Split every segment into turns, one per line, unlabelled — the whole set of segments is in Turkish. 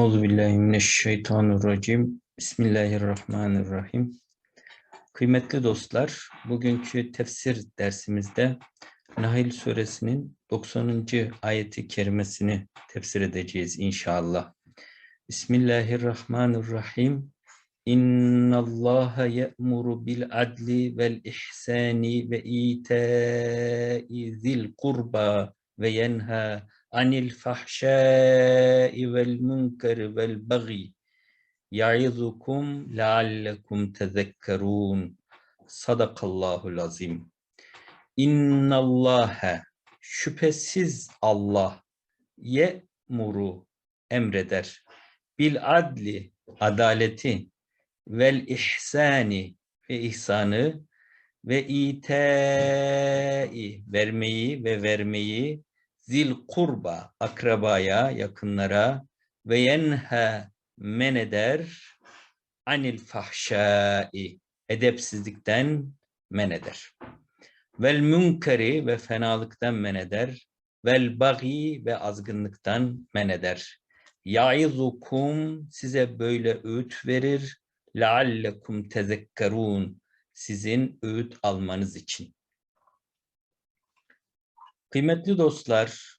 Euzubillahimineşşeytanirracim. Bismillahirrahmanirrahim. Kıymetli dostlar, bugünkü tefsir dersimizde Nahl suresinin 90. ayeti kerimesini tefsir edeceğiz inşallah. Bismillahirrahmanirrahim. İnna Allah ye'muru bil adli vel ihsani ve ita'i zil kurba ve yenha anil fahşai vel munkeri vel bagi ya'izukum leallekum tezekkerun sadakallahul azim innallâhe şüphesiz Allah ye'muru emreder. Bil adli adaleti vel ihsani ve ihsanı ve itai vermeyi ve vermeyi zil kurba akrabaya yakınlara ve yenha men eder anil fahşai edepsizlikten men eder. Vel münkeri ve fenalıktan men eder. Vel bagi ve azgınlıktan men eder. Yaizukum size böyle öğüt verir. Leallekum tezekkerun sizin öğüt almanız için. Kıymetli dostlar,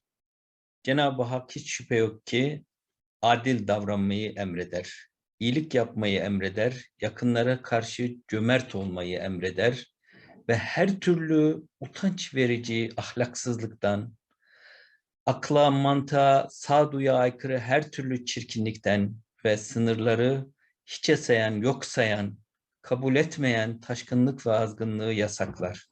Cenab-ı Hak hiç şüphe yok ki adil davranmayı emreder. iyilik yapmayı emreder, yakınlara karşı cömert olmayı emreder ve her türlü utanç verici ahlaksızlıktan, akla, mantığa, sağduya aykırı her türlü çirkinlikten ve sınırları hiçe sayan, yok sayan, kabul etmeyen taşkınlık ve azgınlığı yasaklar.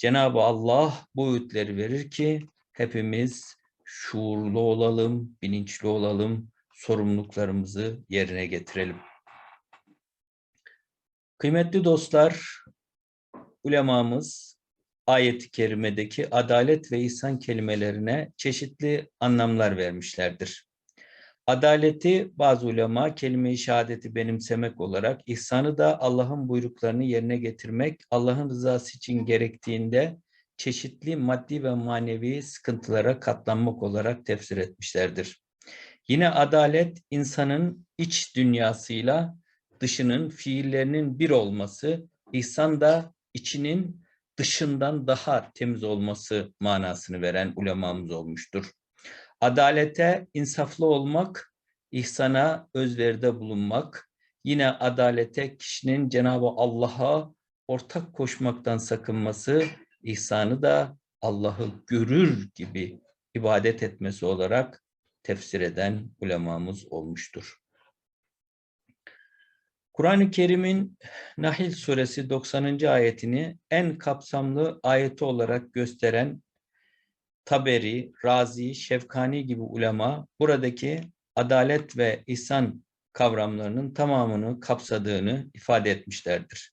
Cenab-ı Allah bu öğütleri verir ki hepimiz şuurlu olalım, bilinçli olalım, sorumluluklarımızı yerine getirelim. Kıymetli dostlar, ulemamız ayet-i kerimedeki adalet ve ihsan kelimelerine çeşitli anlamlar vermişlerdir. Adaleti bazı ulema kelime-i şehadeti benimsemek olarak, ihsanı da Allah'ın buyruklarını yerine getirmek, Allah'ın rızası için gerektiğinde çeşitli maddi ve manevi sıkıntılara katlanmak olarak tefsir etmişlerdir. Yine adalet insanın iç dünyasıyla dışının fiillerinin bir olması, ihsan da içinin dışından daha temiz olması manasını veren ulemamız olmuştur. Adalete insaflı olmak, ihsana özveride bulunmak, yine adalete kişinin Cenab-ı Allah'a ortak koşmaktan sakınması, ihsanı da Allah'ı görür gibi ibadet etmesi olarak tefsir eden ulemamız olmuştur. Kur'an-ı Kerim'in Nahil suresi 90. ayetini en kapsamlı ayeti olarak gösteren Taberi, Razi, Şefkani gibi ulema buradaki adalet ve ihsan kavramlarının tamamını kapsadığını ifade etmişlerdir.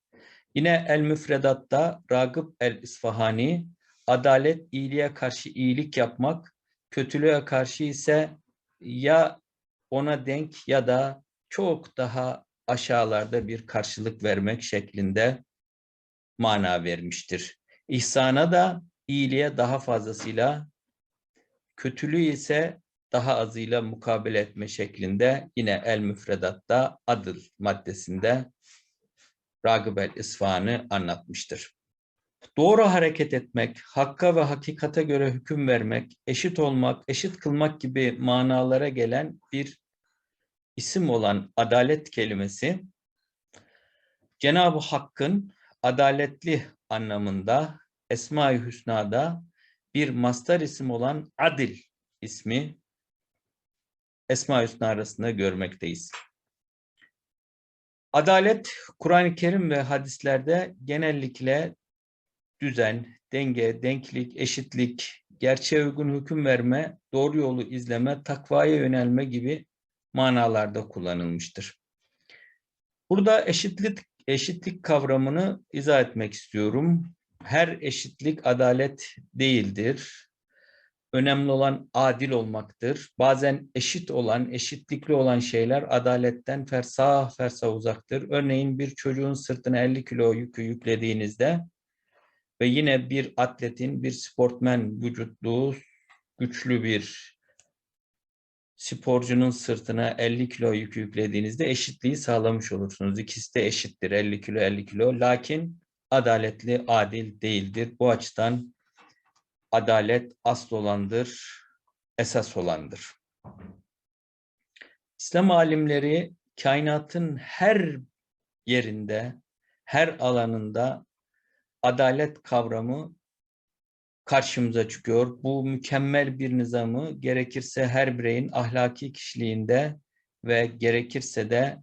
Yine El Müfredat'ta Ragıp El İsfahani adalet iyiliğe karşı iyilik yapmak, kötülüğe karşı ise ya ona denk ya da çok daha aşağılarda bir karşılık vermek şeklinde mana vermiştir. İhsana da iyiliğe daha fazlasıyla, kötülüğü ise daha azıyla mukabele etme şeklinde yine el müfredatta adıl maddesinde Ragıp el İsfahan'ı anlatmıştır. Doğru hareket etmek, hakka ve hakikate göre hüküm vermek, eşit olmak, eşit kılmak gibi manalara gelen bir isim olan adalet kelimesi Cenab-ı Hakk'ın adaletli anlamında Esma-i Hüsna'da bir mastar isim olan adil ismi Esma-i Hüsna arasında görmekteyiz. Adalet, Kur'an-ı Kerim ve hadislerde genellikle düzen, denge, denklik, eşitlik, gerçeğe uygun hüküm verme, doğru yolu izleme, takvaya yönelme gibi manalarda kullanılmıştır. Burada eşitlik eşitlik kavramını izah etmek istiyorum. Her eşitlik adalet değildir. Önemli olan adil olmaktır. Bazen eşit olan, eşitlikli olan şeyler adaletten fersah fersah uzaktır. Örneğin bir çocuğun sırtına 50 kilo yükü yüklediğinizde ve yine bir atletin, bir sportmen vücutlu, güçlü bir sporcunun sırtına 50 kilo yük yüklediğinizde eşitliği sağlamış olursunuz. İkisi de eşittir 50 kilo 50 kilo. Lakin adaletli, adil değildir. Bu açıdan adalet asıl olandır, esas olandır. İslam alimleri kainatın her yerinde, her alanında adalet kavramı karşımıza çıkıyor. Bu mükemmel bir nizamı gerekirse her bireyin ahlaki kişiliğinde ve gerekirse de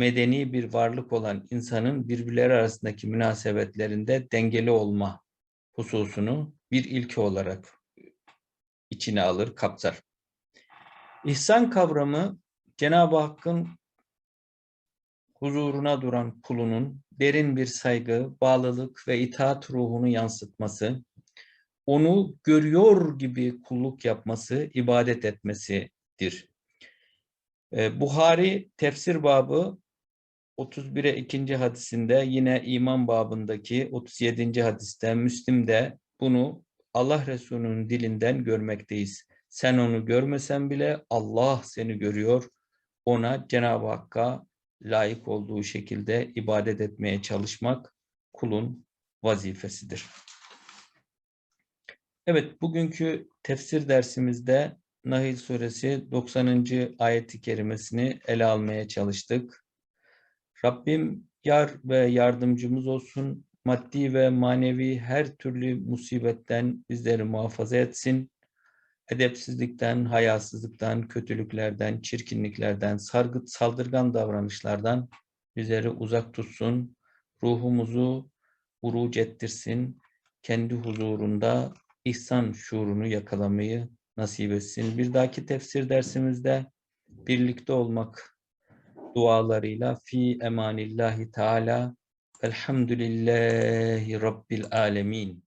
medeni bir varlık olan insanın birbirleri arasındaki münasebetlerinde dengeli olma hususunu bir ilke olarak içine alır, kapsar. İhsan kavramı Cenab-ı Hakk'ın huzuruna duran kulunun derin bir saygı, bağlılık ve itaat ruhunu yansıtması, onu görüyor gibi kulluk yapması, ibadet etmesidir. Buhari tefsir babı 31'e 2. hadisinde yine iman babındaki 37. hadiste Müslim'de bunu Allah Resulü'nün dilinden görmekteyiz. Sen onu görmesen bile Allah seni görüyor. Ona Cenab-ı Hakk'a layık olduğu şekilde ibadet etmeye çalışmak kulun vazifesidir. Evet, bugünkü tefsir dersimizde Nahil suresi 90. ayeti kerimesini ele almaya çalıştık. Rabbim yar ve yardımcımız olsun. Maddi ve manevi her türlü musibetten bizleri muhafaza etsin. Edepsizlikten, hayasızlıktan, kötülüklerden, çirkinliklerden, sargıt, saldırgan davranışlardan bizleri uzak tutsun. Ruhumuzu uruc ettirsin. Kendi huzurunda ihsan şuurunu yakalamayı nasip etsin. Bir dahaki tefsir dersimizde birlikte olmak dualarıyla fi emanillahi teala elhamdülillahi rabbil alemin.